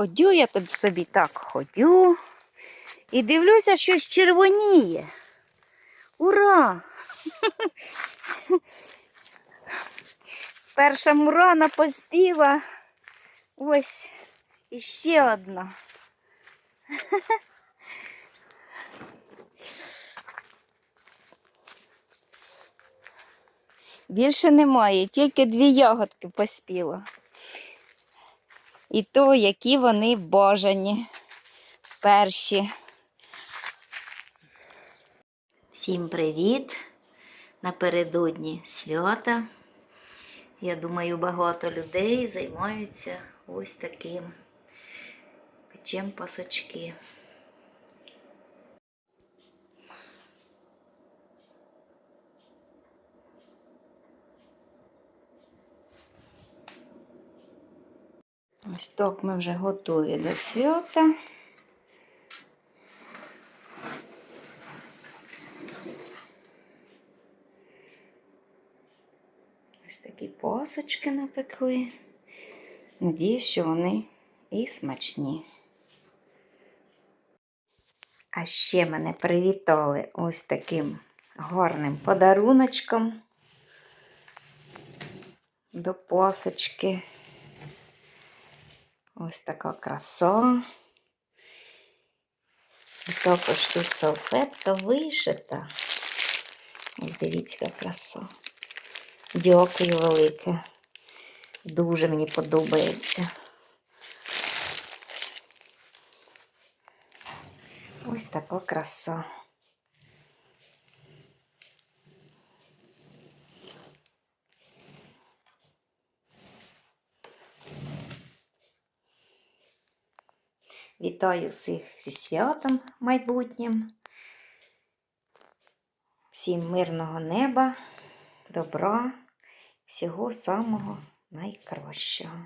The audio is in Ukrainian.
Ходю я тобі собі так ходю. І дивлюся, щось червоніє. Ура! Перша мурана поспіла. Ось іще одна. Більше немає, тільки дві ягодки поспіло. І то, які вони бажані перші. Всім привіт! Напередодні свята. Я думаю, багато людей займаються ось таким. Печем пасочки. Ось так ми вже готові до свята. Ось такі посочки напекли. Надіюсь, що вони і смачні. А ще мене привітали ось таким гарним подаруночком до посочки. Ось така краса. І також тут салфетка вишита. Ось дивіться, яка краса. Дякую велике. Дуже мені подобається. Ось така краса. Вітаю всіх зі святом майбутнім. Всім мирного неба, добра, всього самого найкращого.